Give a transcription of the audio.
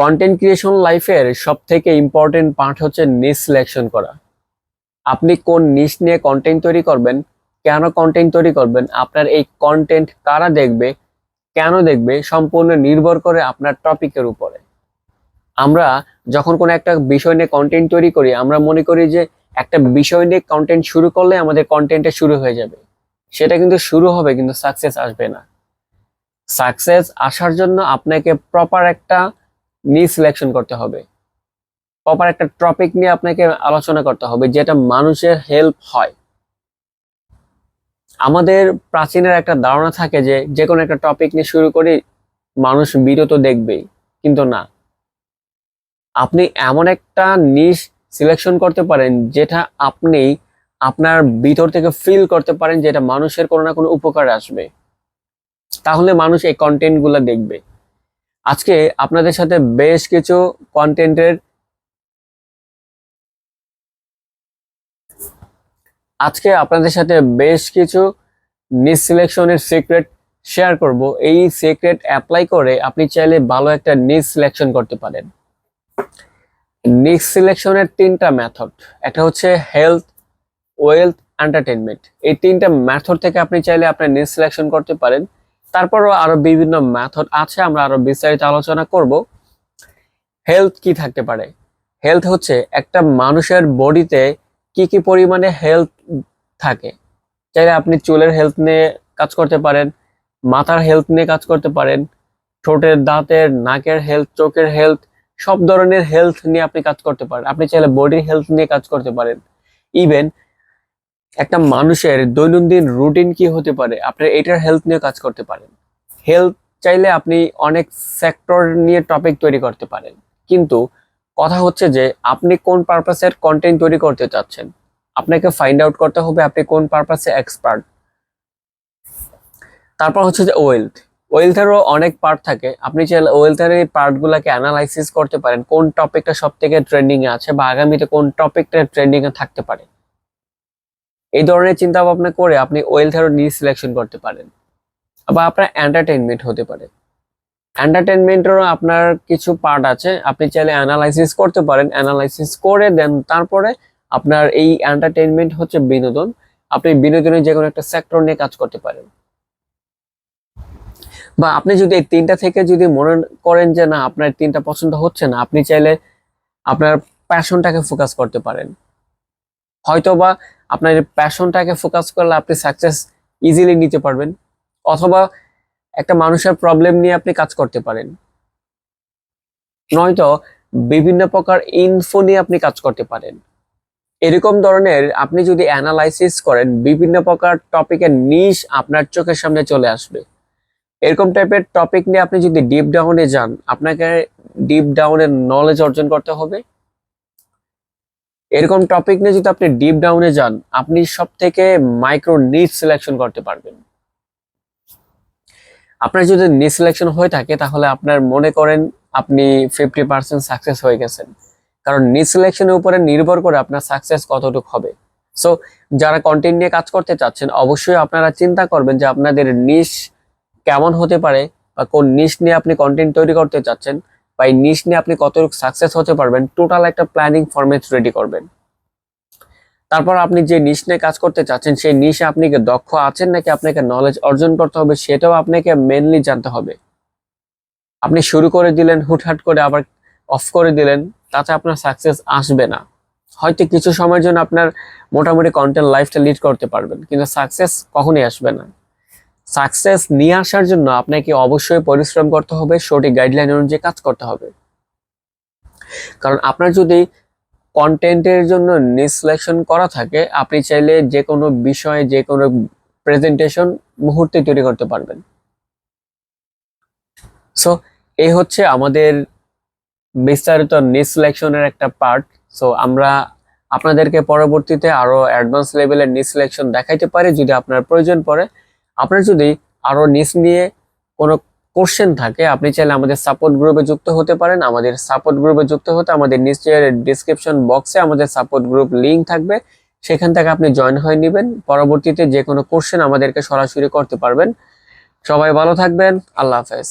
Content creation লাইফের সব থেকে ইম্পর্টেন্ট পার্ট হচ্ছে নিশ সিলেকশন করা। আপনি কোন নিস নিয়ে কন্টেন্ট তৈরি করবেন, কেন কন্টেন্ট তৈরি করবেন, আপনার এই কন্টেন্ট কারা দেখবে, কেন দেখবে, সম্পূর্ণ নির্ভর করে আপনার টপিকের উপরে। আমরা যখন কোনো একটা বিষয় নিয়ে কন্টেন্ট তৈরি করি, আমরা মনে করি যে একটা বিষয় নিয়ে কন্টেন্ট শুরু করলে আমাদের কন্টেন্টটা শুরু হয়ে যাবে। সেটা কিন্তু শুরু হবে, কিন্তু সাকসেস আসবে না। সাকসেস আসার জন্য আপনাকে প্রপার একটা নিয়ে সিলেকশন করতে হবে। প্রপার একটা টপিক নিয়ে আপনাকে আলোচনা করতে হবে, যেটা মানুষের হেল্প হয়। আমাদের প্রাচীনের একটা ধারণা থাকে যে যে কোনো একটা টপিক নিয়ে শুরু করি, মানুষ বিরত তো দেখবেই কিন্তু না। আপনি এমন একটা নিশ সিলেকশন করতে পারেন, যেটা আপনি আপনার ভিতর থেকে ফিল করতে পারেন যেটা মানুষের কোনো না কোনো উপকার আসবে। তাহলে মানুষ এই কন্টেন্টগুলো দেখবে। আজকে আপনাদের সাথে বেশ কিছু কন্টেন্টের আজকে আপনাদের সাথে বেশ কিছু নিজ সিলেকশনের সিক্রেট শেয়ার করব। এই সিক্রেট অ্যাপ্লাই করে আপনি চাইলে ভালো একটা নিজ সিলেকশন করতে পারেন। নিজ সিলেকশনের তিনটা মেথড একটা হচ্ছে হেলথ ওয়েলথ এন্টারটেনমেন্ট এই তিনটা মেথড থেকে আপনি চাইলে আপনার নিজ সিলেকশন করতে পারেন। তারপরও আরও বিভিন্ন মেথড আছে, আমরা আরও বিস্তারিত আলোচনা করব। হেলথ কি থাকতে পারে? হেলথ হচ্ছে একটা মানুষের বডিতে কি কি পরিমাণে হেলথ থাকে। চাইলে আপনি চুলের হেলথ নিয়ে কাজ করতে পারেন, মাথার হেলথ নিয়ে কাজ করতে পারেন, ঠোঁটের, দাঁতের, নাকের হেলথ চোখের হেলথ সব ধরনের হেলথ নিয়ে আপনি কাজ করতে পারেন। আপনি চাইলে বডির হেলথ নিয়ে কাজ করতে পারেন। ইভেন একটা মানুষের দৈনন্দিন রুটিন কি হতে পারে? আপনি এটার হেলথ নিয়ে কাজ করতে পারেন। হেলথ চাইলে আপনি অনেক সেক্টর নিয়ে টপিক তৈরি করতে পারেন। কিন্তু কথা হচ্ছে যে, আপনি কোন পারপাসের কন্টেন্ট তৈরি করতে চাচ্ছেন? আপনাকে ফাইন্ড আউট করতে হবে আপনি কোন পারপাসে এক্সপার্ট তারপর হচ্ছে যে ওয়েলথ ওয়েলথেরও অনেক পার্ট থাকে। আপনি চাইলে ওয়েলথের এই পার্টগুলোকে অ্যানালাইসিস করতে পারেন। কোন টপিকটা সব থেকে ট্রেন্ডিং এ আছে বা আগামীতে কোন টপিকটা ট্রেন্ডিং এ থাকতে পারে। এই ধরনের চিন্তা ভাবনা করে আপনি ওয়েলথেরও নিজ সিলেকশন করতে পারেন। বা আপনার এন্টারটেনমেন্ট হতে পারে। এন্টারটেনমেন্টেরও আপনার কিছু পার্ট আছে। আপনি চাইলে অ্যানালাইসিস করতে পারেন। অ্যানালাইসিস করে দেন, তারপরে আপনার এই এন্টারটেনমেন্ট হচ্ছে বিনোদন। আপনি বিনোদনের যে কোনো একটা সেক্টর নিয়ে কাজ করতে পারেন। বা আপনি যদি এই তিনটা থেকে যদি মনে করেন যে না, আপনার তিনটা পছন্দ হচ্ছে না, আপনি চাইলে আপনার প্যাশনটাকে ফোকাস করতে পারেন। হয়তো বা আপনার প্যাশনটাকে ফোকাস করলে আপনি সাকসেস ইজিলি নিতে পারবেন। অথবা একটা মানুষের প্রবলেম নিয়ে আপনি কাজ করতে পারেন। নয়তো বিভিন্ন প্রকার ইনফো নিয়ে আপনি কাজ করতে পারেন। এরকম ধরনের আপনি যদি অ্যানালাইসিস করেন, বিভিন্ন প্রকার টপিকের নিশ আপনার চোখের সামনে চলে আসবে। এরকম টাইপের টপিক নিয়ে আপনি যদি ডিপ ডাউনে যান, আপনাকে ডিপ ডাউনের নলেজ অর্জন করতে হবে। এরকম টপিক নিয়ে যদি আপনি ডিপ ডাউনে যান, আপনি সব থেকে মাইক্রো নিট সিলেকশন করতে পারবেন। আপনার যদি নিট সিলেকশন হয়ে থাকে, তাহলে আপনার মনে করেন আপনি ফিফটি পার্সেন্ট সাকসেস হয়ে গেছেন। কারণ নিট সিলেকশনের উপরে নির্ভর করে আপনার সাকসেস কতটুকু হবে। সো যারা কন্টেন্ট নিয়ে কাজ করতে চাচ্ছেন, অবশ্যই আপনারা চিন্তা করবেন যে আপনাদের নিশ কেমন হতে পারে বা কোন নিশ নিয়ে আপনি কন্টেন্ট তৈরি করতে চাচ্ছেন। বা এই নিশ নিয়ে আপনি কতটুকু সাকসেস হতে পারবেন টোটাল একটা প্ল্যানিং ফরম্যাট রেডি করবেন। তারপর আপনি যে নিশ নিয়ে কাজ করতে চাচ্ছেন, সেই নিশে আপনি দক্ষ আছেন নাকি আপনাকে নলেজ অর্জন করতে হবে সেটাও আপনাকে মেনলি জানতে হবে। আপনি শুরু করে দিলেন, হুটহাট করে আবার অফ করে দিলেন, তাতে আপনার সাকসেস আসবে না। হয়তো কিছু সময়ের জন্য আপনার মোটামুটি কন্টেন্ট লাইফটা লিড করতে পারবেন, কিন্তু সাকসেস কখনোই আসবে না। সাকসেস নিয়ে আসার জন্য আপনাকে অবশ্যই পরিশ্রম করতে হবে, সঠিক গাইডলাইন অনুযায়ী কাজ করতে হবে। কারণ আপনার যদি কন্টেন্টের জন্য নিজ সিলেকশন করা থাকে, আপনি চাইলে যে কোনো বিষয়ে যে কোনো প্রেজেন্টেশন মুহূর্তে তৈরি করতে পারবেন। সো এই হচ্ছে আমাদের বিস্তারিত নিজ একটা পার্ট সো আমরা আপনাদেরকে পরবর্তীতে আরও অ্যাডভান্স লেভেলের নিজ সিলেকশন দেখাইতে পারি, যদি আপনার প্রয়োজন পড়ে। আপনার যদি আরও নিচ নিয়ে কোনো কোশ্চেন থাকে, আপনি চাইলে আমাদের সাপোর্ট গ্রুপে যুক্ত হতে পারেন। আমাদের সাপোর্ট গ্রুপে যুক্ত হতে আমাদের নিচের ডিসক্রিপশন বক্সে আমাদের সাপোর্ট গ্রুপ লিঙ্ক থাকবে। সেখান থেকে আপনি জয়েন হয়ে নেবেন। পরবর্তীতে যে কোনো কোশ্চেন আমাদেরকে সরাসরি করতে পারবেন। সবাই ভালো থাকবেন। আল্লাহ হাফেজ।